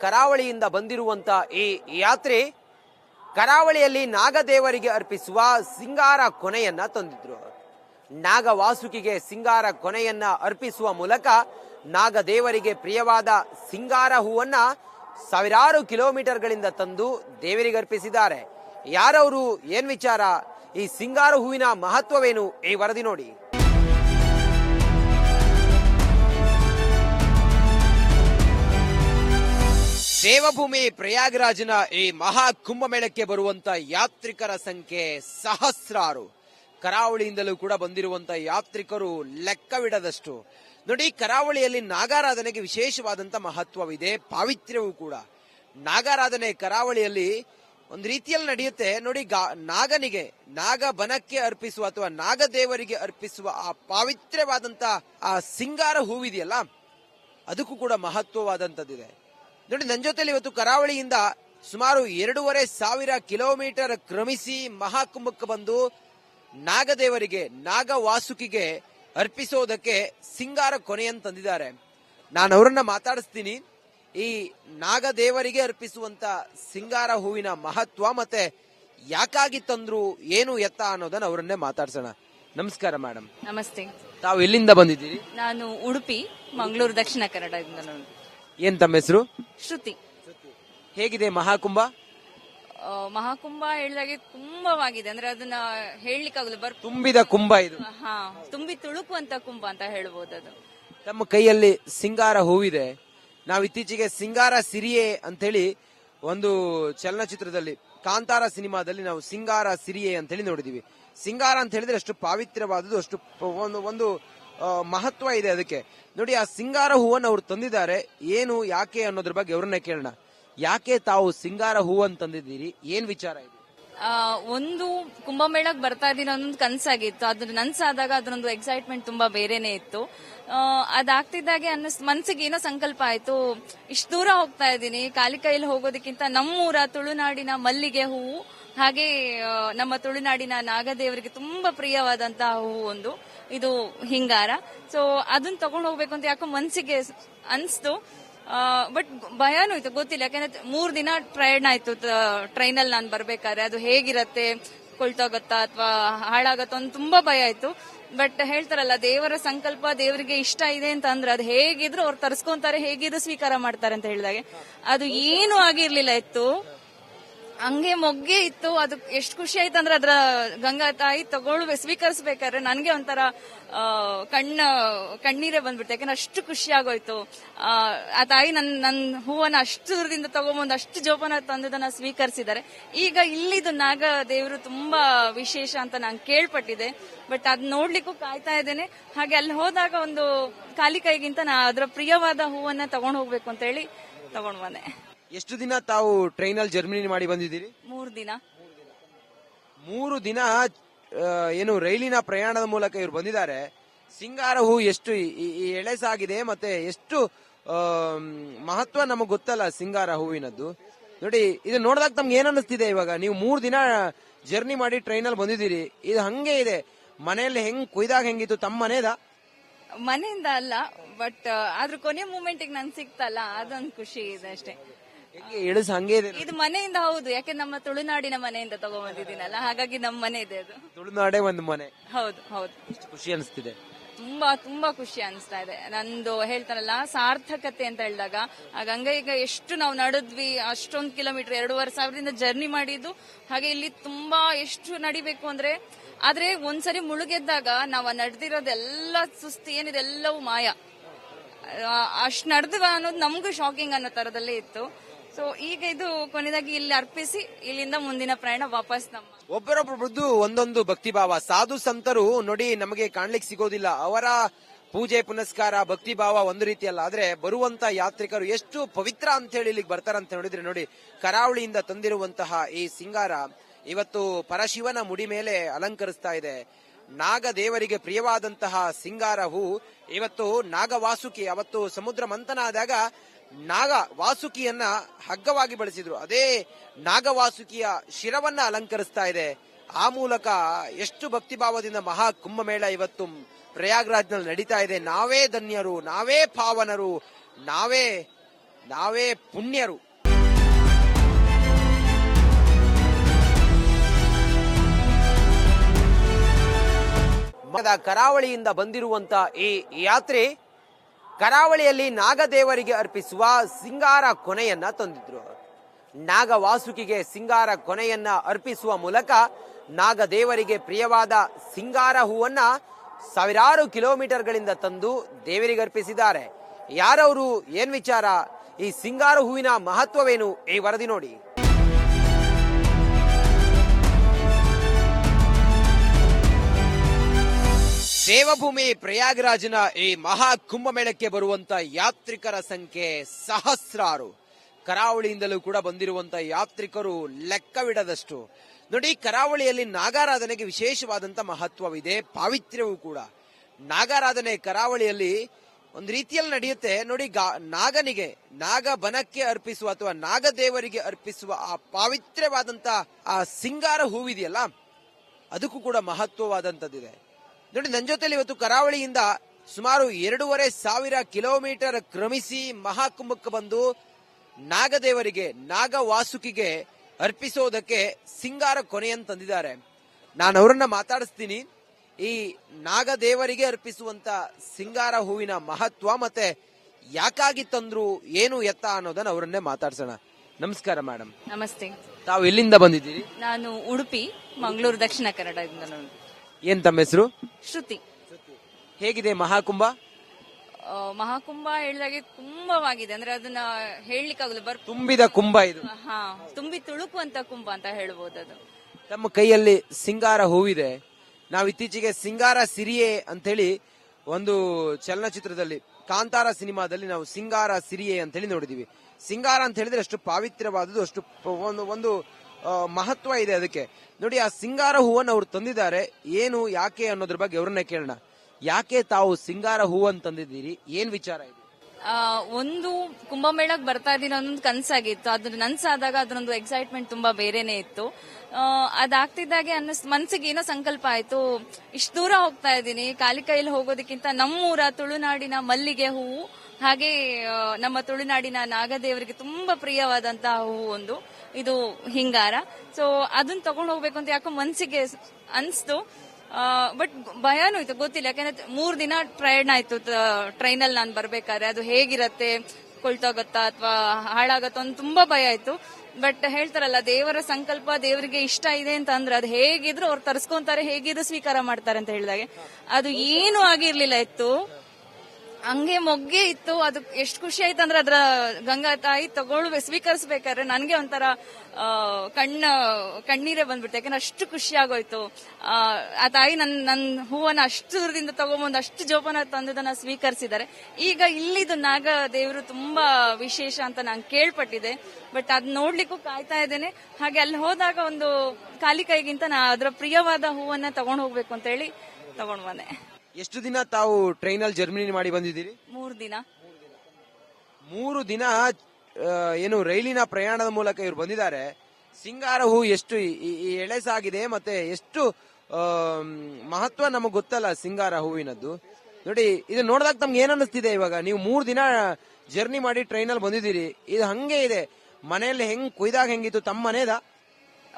ಕರಾವಳಿಯಿಂದ ಬಂದಿರುವಂತ ಈ ಯಾತ್ರೆ ಕರಾವಳಿಯಲ್ಲಿ ನಾಗದೇವರಿಗೆ ಅರ್ಪಿಸುವ ಸಿಂಗಾರ ಕೊನೆಯನ್ನ ತಂದಿದ್ರು ನಾಗ ವಾಸುಕಿಗೆ ಸಿಂಗಾರ ಕೊನೆಯನ್ನ ಅರ್ಪಿಸುವ ಮೂಲಕ ನಾಗದೇವರಿಗೆ ಪ್ರಿಯವಾದ ಸಿಂಗಾರ ಹೂವನ್ನ ಸಾವಿರಾರು ಕಿಲೋಮೀಟರ್ಗಳಿಂದ ತಂದು ದೇವರಿಗೆ ಅರ್ಪಿಸಿದ್ದಾರೆ. ಯಾರವರು, ಏನ್ ವಿಚಾರ? ಈ ಸಿಂಗಾರ ಹೂವಿನ ಮಹತ್ವವೇನು? ಈ ವರದಿ ನೋಡಿ. ದೇವಭೂಮಿ ಪ್ರಯಾಗರಾಜನ ಈ ಮಹಾ ಕುಂಭಮೇಳಕ್ಕೆ ಬರುವಂತ ಯಾತ್ರಿಕರ ಸಂಖ್ಯೆ ಸಹಸ್ರಾರು. ಕರಾವಳಿಯಿಂದಲೂ ಕೂಡ ಬಂದಿರುವಂತ ಯಾತ್ರಿಕರು ಲೆಕ್ಕವಿಡದಷ್ಟು. ನೋಡಿ, ಕರಾವಳಿಯಲ್ಲಿ ನಾಗಾರಾಧನೆಗೆ ವಿಶೇಷವಾದಂತ ಮಹತ್ವವಿದೆ, ಪಾವಿತ್ರ್ಯವೂ ಕೂಡ. ನಾಗಾರಾಧನೆ ಕರಾವಳಿಯಲ್ಲಿ ಒಂದು ರೀತಿಯಲ್ಲಿ ನಡೆಯುತ್ತೆ. ನೋಡಿ ನಾಗನಿಗೆ ನಾಗ ಬನಕ್ಕೆ ಅರ್ಪಿಸುವ ಅಥವಾ ನಾಗದೇವರಿಗೆ ಅರ್ಪಿಸುವ ಆ ಪಾವಿತ್ರ್ಯವಾದಂತ ಆ ಸಿಂಗಾರ ಹೂವಿದೆಯಲ್ಲ, ಅದಕ್ಕೂ ಕೂಡ ಮಹತ್ವವಾದಂತದ್ದಿದೆ ನೋಡಿ ನನ್ನ ಜೊತೆಯಲ್ಲಿ ಇವತ್ತು ಕರಾವಳಿಯಿಂದ ಸುಮಾರು ಎರಡೂವರೆ ಸಾವಿರ ಕಿಲೋಮೀಟರ್ ಕ್ರಮಿಸಿ ಮಹಾಕುಂಭಕ್ಕೆ ಬಂದು ನಾಗದೇವರಿಗೆ ನಾಗ ವಾಸುಕಿಗೆ ಅರ್ಪಿಸೋದಕ್ಕೆ ಸಿಂಗಾರ ಕೊನೆಯನ್ನು ತಂದಿದ್ದಾರೆ. ನಾನು ಅವರನ್ನ ಮಾತಾಡಿಸ್ತೀನಿ. ಈ ನಾಗದೇವರಿಗೆ ಅರ್ಪಿಸುವಂತ ಸಿಂಗಾರ ಹೂವಿನ ಮಹತ್ವ ಮತ್ತೆ ಯಾಕಾಗಿ ತಂದ್ರು ಏನು ಎತ್ತ ಅನ್ನೋದನ್ನ ಅವರನ್ನೇ ಮಾತಾಡ್ಸೋಣ. ನಮಸ್ಕಾರ ಮೇಡಮ್ ನಮಸ್ತೆ. ತಾವು ಎಲ್ಲಿಂದ ಬಂದಿದ್ದೀರಿ? ನಾನು ಉಡುಪಿ ಮಂಗಳೂರು ದಕ್ಷಿಣ ಕನ್ನಡದಿಂದ ನಾನು ಏನ್ ತಮ್ಮ ಹೆಸರು? ಶ್ರುತಿ. ಹೇಗಿದೆ ಮಹಾಕುಂಭ? ಆ, ಮಹಾಕುಂಭ ಹೇಳಿದಾಗೆ ಕುಂಭವಾಗಿದೆ. ಅಂದ್ರೆ ಅದನ್ನ ಹೇಳಲಿಕ್ಕಾಗಲ್ಲ ಬರ್ ತುಂಬಿದ ಕುಂಭ ಇದು. ಹಾ ತುಂಬಿ ತುಳುಕುವಂತ ಕುಂಭ ಅಂತ ಹೇಳ್ಬೋದು ಅದು. ತಮ್ಮ ಕೈಯಲ್ಲಿ ಸಿಂಗಾರ ಹೂವಿದೆ. ನಾವು ಇತ್ತೀಚೆಗೆ ಸಿಂಗಾರ ಸಿರಿಯೆ ಅಂತೇಳಿ ಒಂದು ಚಲನಚಿತ್ರದಲ್ಲಿ ಕಾಂತಾರ ಸಿನಿಮಾದಲ್ಲಿ ನಾವು ಸಿಂಗಾರ ಸಿರಿಯೆ ಅಂತೇಳಿ ನೋಡಿದೀವಿ. ಸಿಂಗಾರ ಅಂತ ಹೇಳಿದ್ರೆ ಅಷ್ಟು ಪಾವಿತ್ರ್ಯವಾದದ್ದು ಅಷ್ಟು ಪ- ಒಂದು ಒಂದು ಮಹತ್ವ ಇದೆ ಅದಕ್ಕೆ. ನೋಡಿ, ಆ ಸಿಂಗಾರ ಹೂವನ್ನು ಅವ್ರು ತಂದಿದ್ದಾರೆ. ಏನು, ಯಾಕೆ ಅನ್ನೋದ್ರ ಬಗ್ಗೆ ಅವ್ರನ್ನೇ ಕೇಳೋಣ. ಯಾಕೆ ತಾವು ಸಿಂಗಾರ ಹೂವನ್ನು ತಂದಿದ್ದೀರಿ? ಏನ್ ವಿಚಾರ ಇದೆ? ಒಂದು ಕುಂಭಮೇಳಕ್ಕೆ ಬರ್ತಾ ಇದ್ದೀನಿ ಅನ್ನೋದು ಕನಸಾಗಿತ್ತು. ಅದ್ರ ನನ್ಸಾದಾಗ ಅದರೊಂದು ಎಕ್ಸೈಟ್ಮೆಂಟ್ ತುಂಬಾ ಬೇರೆನೆ ಇತ್ತು. ಅದಾಗ್ತಿದ್ದಾಗೆ ಅನ್ನಿಸ್, ಮನ್ಸಿಗೆ ಏನೋ ಸಂಕಲ್ಪ ಆಯ್ತು. ಇಷ್ಟು ದೂರ ಹೋಗ್ತಾ ಇದ್ದೀನಿ. ಕಾಲಿ ಕೈಯಲ್ಲಿ ಹೋಗೋದಕ್ಕಿಂತ ನಮ್ಮೂರ ತುಳುನಾಡಿನ ಮಲ್ಲಿಗೆ ಹೂವು ಹಾಗೆ ನಮ್ಮ ತುಳುನಾಡಿನ ನಾಗದೇವರಿಗೆ ತುಂಬಾ ಪ್ರಿಯವಾದಂತಹ ಹೂವು ಒಂದು. ಇದು ಹಿಂಗಾರ. ಸೊ ಅದನ್ನ ತಗೊಂಡು ಹೋಗ್ಬೇಕು ಅಂತ ಯಾಕೋ ಮನ್ಸಿಗೆ ಅನ್ಸ್ತು. ಬಟ್ ಭಯನೂ ಇತ್ತು, ಗೊತ್ತಿಲ್ಲ. ಯಾಕಂದ್ರೆ ಮೂರ್ ದಿನ ಪ್ರಯಾಣ ಆಯ್ತು ಟ್ರೈನ್ ಅಲ್ಲಿ ನಾನು ಬರ್ಬೇಕಾದ್ರೆ. ಅದು ಹೇಗಿರತ್ತೆ, ಕೊಳ್ತೋಗತ್ತಾ ಅಥವಾ ಹಾಳಾಗತ್ತೋ ಅಂತ ತುಂಬಾ ಭಯ ಆಯ್ತು. ಬಟ್ ಹೇಳ್ತಾರಲ್ಲ, ದೇವರ ಸಂಕಲ್ಪ ದೇವರಿಗೆ ಇಷ್ಟ ಇದೆ ಅಂತ ಅಂದ್ರೆ ಅದು ಹೇಗಿದ್ರು ಅವ್ರು ತರ್ಸ್ಕೊಂತಾರೆ, ಹೇಗಿದ್ರು ಸ್ವೀಕಾರ ಮಾಡ್ತಾರೆ ಅಂತ ಹೇಳಿದಾಗೆ. ಅದು ಏನು ಆಗಿರ್ಲಿಲ್ಲ ಇತ್ತು. ಹಂಗೆ ಮೊಗ್ಗೆ ಇತ್ತು. ಅದು ಎಷ್ಟು ಖುಷಿ ಆಯ್ತು ಅಂದ್ರೆ ಅದ್ರ ಗಂಗಾ ತಾಯಿ ತಗೊಳ್ ಸ್ವೀಕರಿಸ್ಬೇಕಾದ್ರೆ ನನ್ಗೆ ಒಂಥರ ಕಣ್ಣ ಕಣ್ಣೀರೇ ಬಂದ್ಬಿಡ್ತು. ಯಾಕಂದ್ರೆ ಅಷ್ಟು ಖುಷಿ ಆಗೋಯ್ತು. ಆ, ಆ ತಾಯಿ ನನ್ ನನ್ ಹೂವನ್ನ ಅಷ್ಟು ದೂರದಿಂದ ತಗೊಂಬಂದು ಅಷ್ಟು ಜೋಪಾನ ತಂದದನ್ನ ಸ್ವೀಕರಿಸಿದ್ದಾರೆ. ಈಗ ಇಲ್ಲಿದು ನಾಗ ದೇವರು ತುಂಬಾ ವಿಶೇಷ ಅಂತ ನಾನು ಕೇಳ್ಪಟ್ಟಿದೆ ಬಟ್ ಅದ್ ನೋಡ್ಲಿಕ್ಕೂ ಕಾಯ್ತಾ ಇದ್ದೇನೆ. ಹಾಗೆ ಅಲ್ಲಿ ಹೋದಾಗ ಒಂದು ಖಾಲಿ ಕೈಗಿಂತ ನಾ ಅದರ ಪ್ರಿಯವಾದ ಹೂವನ್ನ ತಗೊಂಡು ಹೋಗ್ಬೇಕು ಅಂತ ಹೇಳಿ ತಗೊಂಡ್ ಬಂದೆ. ಎಷ್ಟು ದಿನ ತಾವು ಟ್ರೈನಲ್ಲಿ ಜರ್ಮನಿ ಮಾಡಿ ಬಂದಿದ್ದೀರಿ? ಮೂರು ದಿನ. ಮೂರು ದಿನ ಆ, ಏನು ರೈಲಿನ ಪ್ರಯಾಣದ ಮೂಲಕ ಇವ್ರು ಬಂದಿದ್ದಾರೆ. ಸಿಂಗಾರ ಹೂ ಎಷ್ಟು ಈ- ಈ- ಈ ಎಳೆಸಾಗಿದೆ ಮತ್ತೆ ಎಷ್ಟು ಮಹತ್ವ ನಮಗೆ ಗೊತ್ತಲ್ಲ ಸಿಂಗಾರ ಹೂವಿನದ್ದು ನೋಡಿ ಇದು ನೋಡಿದಾಗ ತಮ್ಗೆ ಏನ್ ಅನಿಸ್ತಿದೆ ಇವಾಗ? ನೀವು ಮೂರು ದಿನ ಜರ್ನಿ ಮಾಡಿ ಟ್ರೈನಲ್ಲಿ ಬಂದಿದ್ದೀರಿ. ಇದು ಹಂಗೆ ಇದೆ. ಮನೆಯಲ್ಲಿ ಹೆಂಗ್ ಕುಯ್ದಾಗ ಹೆಂಗಿತ್ತು? ತಮ್ಮ ಮನೆಯದ? ಮನೆಯಿಂದ ಅಲ್ಲ ಬಟ್ ಆದ್ರೂ ಕೊನೆ ಮೂಮೆಂಟ್ ನನ್ ಸಿಕ್ತಲ್ಲ ಅದೊಂದು ಖುಷಿ ಇದೆ ಅಷ್ಟೇ. ಹೆಂಗೆ ಇದೆ ಇದು ಮನೆಯಿಂದ ಹೌದು ಯಾಕೆ ನಮ್ಮ ತುಳುನಾಡಿನ ಮನೆಯಿಂದ ತಗೊಂಡ್ಬಂದಿದ್ದೀನಲ್ಲ ಹಾಗಾಗಿ ನಮ್ಮ ಮನೆ ಇದೆ ಅದು. ತುಳುನಾಡೇ ಒಂದು ಮನೆ. ಹೌದು ಹೌದು. ಎಷ್ಟು ಖುಷಿ ಅನಿಸ್ತಿದೆ. ತುಂಬಾ ತುಂಬಾ ಖುಷಿ ಅನಿಸ್ತಾ ಇದೆ. ನಂದು ಹೇಳ್ತಾರಲ್ಲ ಸಾರ್ಥಕತೆ ಅಂತ ಹೇಳಿದಾಗ ಆ ಗಂಗಾ ಈಗ ಎಷ್ಟು ನಾವು ನಡೆದ್ವಿ ಅಷ್ಟೊಂದು ಕಿಲೋಮೀಟರ್ ಎರಡೂವರೆ ಸಾವಿರದಿಂದ ಜರ್ನಿ ಮಾಡಿದ್ದು ಹಾಗೆ ಇಲ್ಲಿ ತುಂಬಾ ಎಷ್ಟು ನಡಿಬೇಕು ಅಂದ್ರೆ ಆದ್ರೆ ಒಂದ್ಸರಿ ಮುಳುಗೆದ್ದಾಗ ನಾವು ನಡೆದಿರೋದೆಲ್ಲ ಸುಸ್ತಿ ಏನಿದೆ ಎಲ್ಲವೂ ಮಾಯ. ಅಷ್ಟು ನಡೆದ್ವ ಅನ್ನೋದು ನಮ್ಗೂ ಶಾಕಿಂಗ್ ಅನ್ನೋ ತರದಲ್ಲೇ ಇತ್ತು. ಸೊ ಈಗ ಇದು ಕೊನೆಯದಾಗಿ ಇಲ್ಲಿ ಅರ್ಪಿಸಿ, ಇಲ್ಲಿಂದ ಮುಂದಿನ ಪ್ರಯಾಣ ವಾಪಸ್ ನಮ್ಮ ಒಬ್ಬರೊಬ್ಬರದ್ದು ಒಂದೊಂದು ಭಕ್ತಿಭಾವ. ಸಾಧು ಸಂತರು ನೋಡಿ ನಮಗೆ ಕಾಣ್ಲಿಕ್ಕೆ ಸಿಗೋದಿಲ್ಲ. ಅವರ ಪೂಜೆ, ಪುನಸ್ಕಾರ ಭಕ್ತಿ ಭಾವ ಒಂದು ರೀತಿಯಲ್ಲ. ಆದ್ರೆ ಬರುವಂತ ಯಾತ್ರಿಕರು ಎಷ್ಟು ಪವಿತ್ರ ಅಂತ ಹೇಳಿ ಇಲ್ಲಿಗೆ ಬರ್ತಾರಂತ ನೋಡಿದ್ರೆ ನೋಡಿ, ಕರಾವಳಿಯಿಂದ ತಂದಿರುವಂತಹ ಈ ಸಿಂಗಾರ ಇವತ್ತು ಪರಶಿವನ ಮುಡಿ ಮೇಲೆ ಅಲಂಕರಿಸ್ತಾ ಇದೆ. ನಾಗ ದೇವರಿಗೆ ಪ್ರಿಯವಾದಂತಹ ಸಿಂಗಾರ ಹೂ ಇವತ್ತು ನಾಗವಾಸುಕಿ, ಅವತ್ತು ಸಮುದ್ರ ಮಂಥನ ಆದಾಗ ನಾಗ ವಾಸುಕಿಯನ್ನ ಹಗ್ಗವಾಗಿ ಬಳಸಿದ್ರು. ಅದೇ ನಾಗವಾಸುಕಿಯ ಶಿರವನ್ನ ಅಲಂಕರಿಸ್ತಾ ಇದೆ. ಆ ಮೂಲಕ ಎಷ್ಟು ಭಕ್ತಿಭಾವದಿಂದ ಮಹಾ ಕುಂಭಮೇಳ ಇವತ್ತು ಪ್ರಯಾಗ್ರಾಜ್ನಲ್ಲಿ ನಡೀತಾ ಇದೆ. ನಾವೇ ಧನ್ಯರು, ನಾವೇ ಪಾವನರು, ನಾವೇ ನಾವೇ ಪುಣ್ಯರು. ಕರಾವಳಿಯಿಂದ ಬಂದಿರುವಂತ ಈ ಯಾತ್ರೆ ಕರಾವಳಿಯಲ್ಲಿ ನಾಗದೇವರಿಗೆ ಅರ್ಪಿಸುವ ಸಿಂಗಾರ ಕೊನೆಯನ್ನ ತಂದಿದ್ರು ನಾಗ ವಾಸುಕಿಗೆ ಸಿಂಗಾರ ಕೊನೆಯನ್ನ ಅರ್ಪಿಸುವ ಮೂಲಕ ನಾಗದೇವರಿಗೆ ಪ್ರಿಯವಾದ ಸಿಂಗಾರ ಹೂವನ್ನ ಸಾವಿರಾರು ಕಿಲೋಮೀಟರ್ಗಳಿಂದ ತಂದು ದೇವರಿಗೆ ಅರ್ಪಿಸಿದ್ದಾರೆ. ಯಾರವರು ಏನ್ ವಿಚಾರ? ಈ ಸಿಂಗಾರ ಹೂವಿನ ಮಹತ್ವವೇನು? ಈ ವರದಿ ನೋಡಿ. ದೇವಭೂಮಿ ಪ್ರಯಾಗರಾಜನ ಈ ಮಹಾ ಕುಂಭಮೇಳಕ್ಕೆ ಬರುವಂತ ಯಾತ್ರಿಕರ ಸಂಖ್ಯೆ ಸಹಸ್ರಾರು. ಕರಾವಳಿಯಿಂದಲೂ ಕೂಡ ಬಂದಿರುವಂತ ಯಾತ್ರಿಕರು ಲೆಕ್ಕವಿಡದಷ್ಟು. ನೋಡಿ, ಕರಾವಳಿಯಲ್ಲಿ ನಾಗಾರಾಧನೆಗೆ ವಿಶೇಷವಾದಂತ ಮಹತ್ವವಿದೆ, ಪಾವಿತ್ರ್ಯವೂ ಕೂಡ. ನಾಗಾರಾಧನೆ ಕರಾವಳಿಯಲ್ಲಿ ಒಂದು ರೀತಿಯಲ್ಲಿ ನಡೆಯುತ್ತೆ. ನೋಡಿ, ಗಾ- ನಾಗನಿಗೆ ನಾಗ ಬನಕ್ಕೆ ಅರ್ಪಿಸುವ ಅಥವಾ ನಾಗದೇವರಿಗೆ ಅರ್ಪಿಸುವ ಆ ಪಾವಿತ್ರ್ಯವಾದಂತ ಆ ಸಿಂಗಾರ ಹೂವಿದೆಯಲ್ಲ, ಅದಕ್ಕೂ ಕೂಡ ಮಹತ್ವವಾದಂತದ್ದಿದೆ ನೋಡಿ ನನ್ನ ಜೊತೆಯಲ್ಲಿ ಇವತ್ತು ಕರಾವಳಿಯಿಂದ ಸುಮಾರು ಎರಡೂವರೆ ಸಾವಿರ ಕಿಲೋಮೀಟರ್ ಕ್ರಮಿಸಿ ಮಹಾಕುಂಭಕ್ಕೆ ಬಂದು ನಾಗದೇವರಿಗೆ ನಾಗ ವಾಸುಕಿಗೆ ಅರ್ಪಿಸೋದಕ್ಕೆ ಸಿಂಗಾರ ಕೊನೆಯನ್ನು ತಂದಿದ್ದಾರೆ. ನಾನು ಅವರನ್ನ ಮಾತಾಡಿಸ್ತೀನಿ. ಈ ನಾಗದೇವರಿಗೆ ಅರ್ಪಿಸುವಂತ ಸಿಂಗಾರ ಹೂವಿನ ಮಹತ್ವ ಮತ್ತೆ ಯಾಕಾಗಿ ತಂದ್ರು ಏನು ಎತ್ತ ಅನ್ನೋದನ್ನ ಅವರನ್ನೇ ಮಾತಾಡ್ಸೋಣ. ನಮಸ್ಕಾರ ಮೇಡಮ್ ನಮಸ್ತೆ. ತಾವು ಎಲ್ಲಿಂದ ಬಂದಿದ್ದೀರಿ? ನಾನು ಉಡುಪಿ ಮಂಗಳೂರು ದಕ್ಷಿಣ ಕನ್ನಡದಿಂದ ನಾನು. ಏನ್ ತಮ್ಮ ಹೆಸರು? ಶ್ರುತಿ. ಹೇಗಿದೆ ಮಹಾಕುಂಭ? ಆ, ಮಹಾಕುಂಭ ಹೇಳಿದಾಗೆ ಕುಂಭವಾಗಿದೆ. ಅಂದ್ರೆ ಅದನ್ನ ಹೇಳಲಿಕ್ಕಾಗಲ್ಲ ಬರ್ ತುಂಬಿದ ಕುಂಭ ಇದು. ಹಾ ತುಂಬಿ ತುಳುಕುವಂತ ಕುಂಭ ಅಂತ ಹೇಳ್ಬೋದು ಅದು. ತಮ್ಮ ಕೈಯಲ್ಲಿ ಸಿಂಗಾರ ಹೂವಿದೆ. ನಾವು ಇತ್ತೀಚೆಗೆ ಸಿಂಗಾರ ಸಿರಿಯೆ ಅಂತೇಳಿ ಒಂದು ಚಲನಚಿತ್ರದಲ್ಲಿ ಕಾಂತಾರ ಸಿನಿಮಾದಲ್ಲಿ ನಾವು ಸಿಂಗಾರ ಸಿರಿಯೆ ಅಂತೇಳಿ ನೋಡಿದೀವಿ. ಸಿಂಗಾರ ಅಂತ ಹೇಳಿದ್ರೆ ಅಷ್ಟು ಪಾವಿತ್ರ್ಯವಾದದ್ದು ಅಷ್ಟು ಪ- ಒಂದು ಒಂದು ಮಹತ್ವ ಇದೆ ಅದಕ್ಕೆ. ನೋಡಿ, ಆ ಸಿಂಗಾರ ಹೂವನ್ನು ಅವ್ರು ತಂದಿದ್ದಾರೆ. ಏನು, ಯಾಕೆ ಅನ್ನೋದ್ರ ಬಗ್ಗೆ ಅವ್ರನ್ನೇ ಕೇಳೋಣ. ಯಾಕೆ ತಾವು ಸಿಂಗಾರ ಹೂವನ್ನು ತಂದಿದ್ದೀರಿ? ಏನ್ ವಿಚಾರ ಇದೆ? ಒಂದು ಕುಂಭಮೇಳಕ್ಕೆ ಬರ್ತಾ ಇದ್ದೀನಿ ಅನ್ನೊಂದು ಕನಸಾಗಿತ್ತು. ಅದ್ರ ನನ್ಸಾದಾಗ ಅದ್ರೊಂದು ಎಕ್ಸೈಟ್ಮೆಂಟ್ ತುಂಬಾ ಬೇರೆನೆ ಇತ್ತು. ಅದಾಗ್ತಿದ್ದಾಗೆ ಅನ್ನಿಸ್, ಮನ್ಸಿಗೆ ಏನೋ ಸಂಕಲ್ಪ ಆಯ್ತು. ಇಷ್ಟು ದೂರ ಹೋಗ್ತಾ ಇದ್ದೀನಿ. ಖಾಲಿ ಕೈಯಲ್ಲಿ ಹೋಗೋದಕ್ಕಿಂತ ನಮ್ಮೂರ ತುಳುನಾಡಿನ ಮಲ್ಲಿಗೆ ಹೂವು ಹಾಗೆ ನಮ್ಮ ತುಳುನಾಡಿನ ನಾಗದೇವರಿಗೆ ತುಂಬಾ ಪ್ರಿಯವಾದಂತಹ ಹೂವು ಒಂದು. ಇದು ಹಿಂಗಾರ. ಸೊ ಅದನ್ನ ತಗೊಂಡು ಹೋಗ್ಬೇಕು ಅಂತ ಯಾಕೋ ಮನ್ಸಿಗೆ ಅನ್ಸ್ತು. ಬಟ್ ಭಯನೂ ಇತ್ತು, ಗೊತ್ತಿಲ್ಲ. ಯಾಕಂದ್ರೆ ಮೂರ್ ದಿನ ಪ್ರಯಾಣ ಆಯ್ತು ಟ್ರೈನ್ ಅಲ್ಲಿ ನಾನು ಬರ್ಬೇಕಾದ್ರೆ. ಅದು ಹೇಗಿರತ್ತೆ, ಕೊಳ್ತೋಗುತ್ತಾ ಅಥವಾ ಹಾಳಾಗತ್ತೋ ಅಂತ ತುಂಬಾ ಭಯ ಆಯ್ತು. ಬಟ್ ಹೇಳ್ತಾರಲ್ಲ, ದೇವರ ಸಂಕಲ್ಪ ದೇವರಿಗೆ ಇಷ್ಟ ಇದೆ ಅಂತ ಅಂದ್ರೆ ಅದು ಹೇಗಿದ್ರು ಅವ್ರು ತರ್ಸ್ಕೊಂತಾರೆ, ಹೇಗಿದ್ರು ಸ್ವೀಕಾರ ಮಾಡ್ತಾರೆ ಅಂತ ಹೇಳಿದಾಗೆ. ಅದು ಏನು ಆಗಿರ್ಲಿಲ್ಲ ಇತ್ತು. ಹಂಗೆ ಮೊಗ್ಗೆ ಇತ್ತು. ಅದು ಎಷ್ಟು ಖುಷಿ ಆಯ್ತು ಅಂದ್ರೆ ಅದ್ರ ಗಂಗಾ ತಾಯಿ ತಗೊಳ್ಬೆ ಸ್ವೀಕರಿಸ್ಬೇಕಾದ್ರೆ ನನ್ಗೆ ಒಂಥರ ಕಣ್ಣ ಕಣ್ಣೀರೇ ಬಂದ್ಬಿಡ್ತು. ಯಾಕಂದ್ರೆ ಅಷ್ಟು ಖುಷಿ ಆಗೋಯ್ತು. ಆ, ಆ ತಾಯಿ ನನ್ನ ನನ್ನ ಹೂವನ್ನ ಅಷ್ಟು ದೂರದಿಂದ ತಗೊಂಬಂದು ಅಷ್ಟು ಜೋಪಾನ ತಂದದನ್ನ ಸ್ವೀಕರಿಸಿದ್ದಾರೆ. ಈಗ ಇಲ್ಲಿದು ನಾಗ ದೇವರು ತುಂಬಾ ವಿಶೇಷ ಅಂತ ನಾನು ಕೇಳ್ಪಟ್ಟಿದೆ ಬಟ್ ಅದ್ ನೋಡ್ಲಿಕ್ಕೂ ಕಾಯ್ತಾ ಇದ್ದೇನೆ. ಹಾಗೆ ಅಲ್ಲಿ ಹೋದಾಗ ಒಂದು ಕಾಲಿ ಕೈಗಿಂತ ನಾ ಅದರ ಪ್ರಿಯವಾದ ಹೂವನ್ನ ತಗೊಂಡು ಹೋಗ್ಬೇಕು ಅಂತ ಹೇಳಿ ತಗೊಂಡ್ ಬಂದೆ. ಎಷ್ಟು ದಿನ ತಾವು ಟ್ರೈನಲ್ಲಿ ಜರ್ಮನಿ ಮಾಡಿ ಬಂದಿದ್ದೀರಿ? ಮೂರು ದಿನ. ಮೂರು ದಿನ ಆ, ಏನು ರೈಲಿನ ಪ್ರಯಾಣದ ಮೂಲಕ ಇವ್ರು ಬಂದಿದ್ದಾರೆ. ಸಿಂಗಾರ ಹೂ ಎಷ್ಟು ಈ- ಈ- ಈ ಎಳೆಸಾಗಿದೆ ಮತ್ತೆ ಎಷ್ಟು ಆಮ್, ಮಹತ್ವ ನಮಗೆ ಗೊತ್ತಲ್ಲ ಸಿಂಗಾರ ಹೂವಿನದ್ದು ನೋಡಿ ಇದು ನೋಡಿದಾಗ ತಮ್ಗೆ ಏನ್ ಅನ್ನಿಸ್ತಿದೆ ಇವಾಗ? ನೀವು ಮೂರು ದಿನ ಜರ್ನಿ ಮಾಡಿ ಟ್ರೈನಲ್ಲಿ ಬಂದಿದ್ದೀರಿ. ಇದು ಹಂಗೆ ಇದೆ. ಮನೆಯಲ್ಲಿ ಹೆಂಗ್ ಕುಯ್ದಾಗ ಹೆಂಗಿತ್ತು? ತಮ್ಮ ಮನೇದ?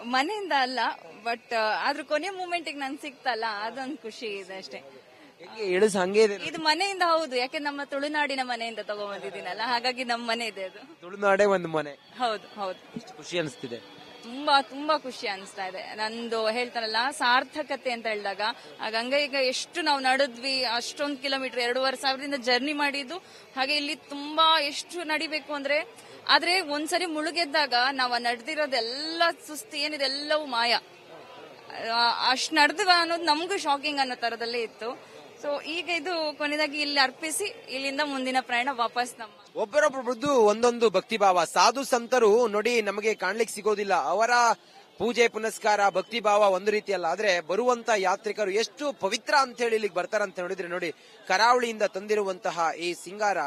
ಮನೆಯಿಂದ ಅಲ್ಲ ಬಟ್ ಆದ್ರೂ ಕೊನೆ ಮೂಮೆಂಟ್ ನನ್ ಸಿಕ್ತಲ್ಲ ಅದೊಂದು ಖುಷಿ ಇದೆ ಅಷ್ಟೇ. ಹೆಂಗೆ ಇದೆ ಇದು ಮನೆಯಿಂದ ಹೌದು ಯಾಕೆ ನಮ್ಮ ತುಳುನಾಡಿನ ಮನೆಯಿಂದ ತಗೊಂಡ್ಬಂದಿದ್ದೀನಲ್ಲ ಹಾಗಾಗಿ ನಮ್ಮ ಮನೆ ಇದೆ ಅದು. ತುಳುನಾಡೇ ಒಂದು ಮನೆ. ಹೌದು ಹೌದು. ಎಷ್ಟು ಖುಷಿ ಅನಿಸ್ತಿದೆ. ತುಂಬಾ ತುಂಬಾ ಖುಷಿ ಅನಿಸ್ತಾ ಇದೆ. ನಂದು ಹೇಳ್ತಾರಲ್ಲ ಸಾರ್ಥಕತೆ ಅಂತ ಹೇಳಿದಾಗ ಆ ಗಂಗಾ ಈಗ ಎಷ್ಟು ನಾವು ನಡೆದ್ವಿ ಅಷ್ಟೊಂದು ಕಿಲೋಮೀಟರ್ ಎರಡೂವರೆ ಸಾವಿರದಿಂದ ಜರ್ನಿ ಮಾಡಿದ್ದು ಹಾಗೆ ಇಲ್ಲಿ ತುಂಬಾ ಎಷ್ಟು ನಡಿಬೇಕು ಅಂದ್ರೆ ಆದ್ರೆ ಒಂದ್ಸರಿ ಮುಳುಗೆದ್ದಾಗ ನಾವು ನಡೆದಿರೋದೆಲ್ಲ ಸುಸ್ತಿ ಏನಿದೆ ಎಲ್ಲವೂ ಮಾಯ. ಅಷ್ಟು ನಡೆದ್ವ ಅನ್ನೋದು ನಮಗೂ ಶಾಕಿಂಗ್ ಅನ್ನೋ ತರದಲ್ಲೇ ಇತ್ತು. ಸೊ ಈಗ ಇದು ಕೊನೆಯದಾಗಿ ಇಲ್ಲಿ ಅರ್ಪಿಸಿ, ಇಲ್ಲಿಂದ ಮುಂದಿನ ಪ್ರಯಾಣ ವಾಪಸ್ ನಮ್ಮ ಒಬ್ಬರೊಬ್ಬರದ್ದು ಒಂದೊಂದು ಭಕ್ತಿಭಾವ. ಸಾಧು ಸಂತರು ನೋಡಿ ನಮಗೆ ಕಾಣ್ಲಿಕ್ಕೆ ಸಿಗೋದಿಲ್ಲ. ಅವರ ಪೂಜೆ, ಪುನಸ್ಕಾರ, ಭಕ್ತಿಭಾವ ಒಂದು ರೀತಿಯಲ್ಲ. ಆದ್ರೆ ಬರುವಂತ ಯಾತ್ರಿಕರು ಎಷ್ಟು ಪವಿತ್ರ ಅಂತ ಹೇಳಿ ಇಲ್ಲಿಗೆ ಬರ್ತಾರಂತ ನೋಡಿದ್ರೆ ನೋಡಿ, ಕರಾವಳಿಯಿಂದ ತಂದಿರುವಂತಹ ಈ ಸಿಂಗಾರ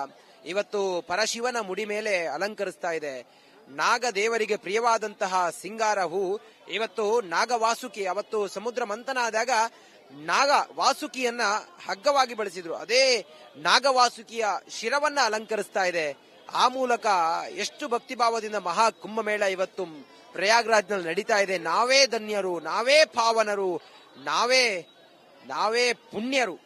ಇವತ್ತು ಪರಶಿವನ ಮುಡಿ ಮೇಲೆ ಅಲಂಕರಿಸ್ತಾ ಇದೆ. ನಾಗ ದೇವರಿಗೆ ಪ್ರಿಯವಾದಂತಹ ಸಿಂಗಾರ ಹೂ ಇವತ್ತು ನಾಗವಾಸುಕಿ, ಅವತ್ತು ಸಮುದ್ರ ಮಂಥನ ಆದಾಗ ನಾಗ ವಾಸುಕಿಯನ್ನ ಹಗ್ಗವಾಗಿ ಬಳಸಿದ್ರು. ಅದೇ ನಾಗವಾಸುಕಿಯ ಶಿರವನ್ನ ಅಲಂಕರಿಸ್ತಾ ಇದೆ. ಆ ಮೂಲಕ ಎಷ್ಟು ಭಕ್ತಿಭಾವದಿಂದ ಮಹಾ ಕುಂಭಮೇಳ ಇವತ್ತು ಪ್ರಯಾಗ್ರಾಜ್ನಲ್ಲಿ ನಡೀತಾ ಇದೆ. ನಾವೇ ಧನ್ಯರು, ನಾವೇ ಪಾವನರು, ನಾವೇ ನಾವೇ ಪುಣ್ಯರು.